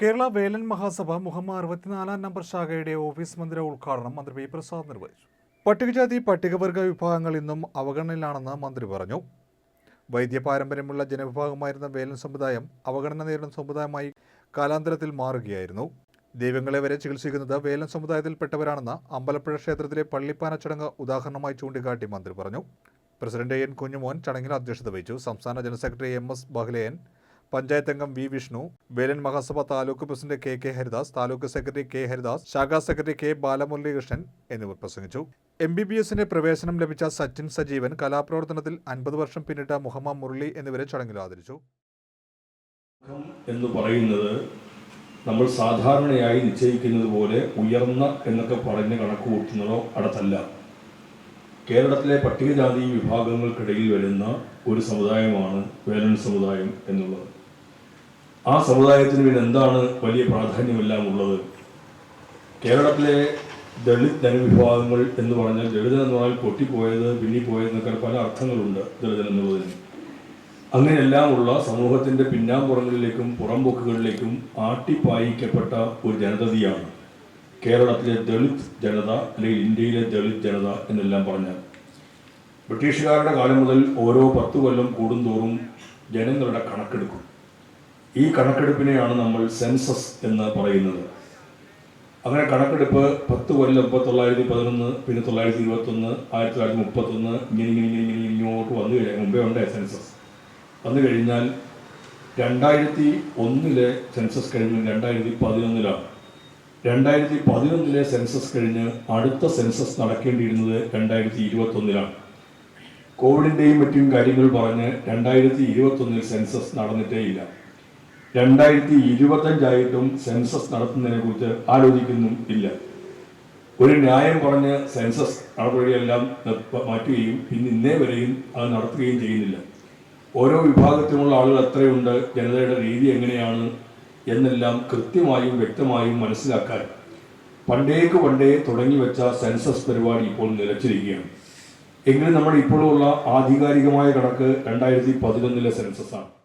കേരള വേലൻ മഹാസഭ മുഹമ്മ അറുപത്തിനാലാം നമ്പർ ശാഖയുടെ ഓഫീസ് മന്ദിര ഉദ്ഘാടനം മന്ത്രി പി പ്രസാദ് നിർവഹിച്ചു. പട്ടികജാതി പട്ടികവർഗ വിഭാഗങ്ങൾ ഇന്നും അവഗണനയിലാണെന്ന് മന്ത്രി പറഞ്ഞു. വൈദ്യ പാരമ്പര്യമുള്ള ജനവിഭാഗമായിരുന്ന വേലൻ സമുദായം അവഗണന നേരിടുന്ന സമുദായമായി കാലാന്തരത്തിൽ മാറുകയായിരുന്നു. ദൈവങ്ങളെ വരെ ചികിത്സിക്കുന്നത് വേലൻ സമുദായത്തിൽപ്പെട്ടവരാണെന്ന് അമ്പലപ്പുഴ ക്ഷേത്രത്തിലെ പള്ളിപ്പാന ചടങ്ങ് ഉദാഹരണമായി ചൂണ്ടിക്കാട്ടി മന്ത്രി പറഞ്ഞു. പ്രസിഡന്റ് എൻ കുഞ്ഞുമോൻ ചടങ്ങിൽ അധ്യക്ഷത വഹിച്ചു. സംസ്ഥാന general secretary M S ബഹ്ലയൻ panchayat അംഗം V Vishnu Velan Mahasabha taluk president K K Haridas taluk secretary K Haridas ശാഖാ സെക്രട്ടറി കെ ബാലമുരളീകൃഷ്ണൻ എന്നിവർ പ്രസംഗിച്ചു. എം ബി ബി എസിന് പ്രവേശനം ലഭിച്ച സച്ചിൻ സജീവൻ കലാപ്രവർത്തനത്തിൽ അൻപത് വർഷം പിന്നിട്ട മുഹമ്മദ് മുരളി എന്നിവരെ ചടങ്ങിൽ ആദരിച്ചു. എന്ന് പറയുന്നത് നമ്മൾ സാധാരണയായി നിശ്ചയിക്കുന്നത് പോലെ ഉയർന്ന എന്നൊക്കെ പറഞ്ഞ് കണക്ക് കൂട്ടുന്നതോ അടുത്തല്ല. കേരളത്തിലെ പട്ടികജാതി വിഭാഗങ്ങൾക്കിടയിൽ വരുന്ന ഒരു സമുദായമാണ് വേലൻ സമുദായം എന്നുള്ളത്. ആ സമുദായത്തിന് പിന്നെ എന്താണ് വലിയ പ്രാധാന്യമെല്ലാം ഉള്ളത് കേരളത്തിലെ ദളിത് ജനവിഭാഗങ്ങൾ എന്ന് പറഞ്ഞാൽ ദളിതൻ എന്ന് പറഞ്ഞാൽ പൊട്ടിപ്പോയത് പിന്നിപ്പോയത് എന്നൊക്കെ പല അർത്ഥങ്ങളുണ്ട് ദളിതൻ എന്നുള്ളതിന്. അങ്ങനെയെല്ലാമുള്ള സമൂഹത്തിന്റെ പിന്നാമ്പുറങ്ങളിലേക്കും പുറംപോക്കുകളിലേക്കും ആട്ടിപ്പായിക്കപ്പെട്ട ഒരു ജനതയാണ് കേരളത്തിലെ ദളിത് ജനത അല്ലെങ്കിൽ ഇന്ത്യയിലെ ദളിത് ജനത എന്നെല്ലാം പറഞ്ഞാൽ. ബ്രിട്ടീഷുകാരുടെ കാലം മുതൽ ഓരോ പത്ത് കൊല്ലം കൂടുന്തോറും ജനങ്ങളുടെ കണക്കെടുക്കും. ഈ കണക്കെടുപ്പിനെയാണ് നമ്മൾ സെൻസസ് എന്ന് പറയുന്നത്. അങ്ങനെ കണക്കെടുപ്പ് പത്ത് കൊല്ലം ഇപ്പോൾ തൊള്ളായിരത്തി പതിനൊന്ന് പിന്നെ തൊള്ളായിരത്തി ഇരുപത്തൊന്ന് ആയിരത്തി തൊള്ളായിരത്തി മുപ്പത്തൊന്ന് ഇങ്ങനെ ഇങ്ങനെ ഇങ്ങനെ ഇങ്ങനെ ഇങ്ങോട്ട് വന്നു കഴിഞ്ഞാൽ മുമ്പേ ഉണ്ട് സെൻസസ്. വന്നു കഴിഞ്ഞാൽ രണ്ടായിരത്തി ഒന്നിലെ സെൻസസ് കഴിഞ്ഞ് രണ്ടായിരത്തി പതിനൊന്നിലാണ്. രണ്ടായിരത്തി പതിനൊന്നിലെ സെൻസസ് കഴിഞ്ഞ് അടുത്ത സെൻസസ് നടക്കേണ്ടിയിരുന്നത് രണ്ടായിരത്തി ഇരുപത്തൊന്നിലാണ്. കോവിഡിന്റെയും മറ്റും കാര്യങ്ങൾ പറഞ്ഞ് രണ്ടായിരത്തി ഇരുപത്തൊന്നിൽ സെൻസസ് നടന്നിട്ടേയില്ല രണ്ടായിരത്തി ഇരുപത്തഞ്ചായിട്ടും സെൻസസ് നടത്തുന്നതിനെ കുറിച്ച് ആലോചിക്കുന്നു ഇല്ല. ഒരു ന്യായം പറഞ്ഞ് സെൻസസ് നടപടിയെല്ലാം മാറ്റുകയും പിന്നെ ഇന്നേ വരെയും അത് നടത്തുകയും ചെയ്യുന്നില്ല. ഓരോ വിഭാഗത്തിലുള്ള ആളുകൾ എത്രയുണ്ട് ജനതയുടെ രീതി എങ്ങനെയാണ് എന്നെല്ലാം കൃത്യമായും വ്യക്തമായും മനസ്സിലാക്കാൻ പണ്ടേക്ക് പണ്ടേ തുടങ്ങി വെച്ച സെൻസസ് പരിപാടി ഇപ്പോൾ നിലച്ചിരിക്കുകയാണ്. എങ്കിലും നമ്മൾ ഇപ്പോഴുള്ള ആധികാരികമായ കണക്ക് രണ്ടായിരത്തി പതിനൊന്നിലെ സെൻസസ് ആണ്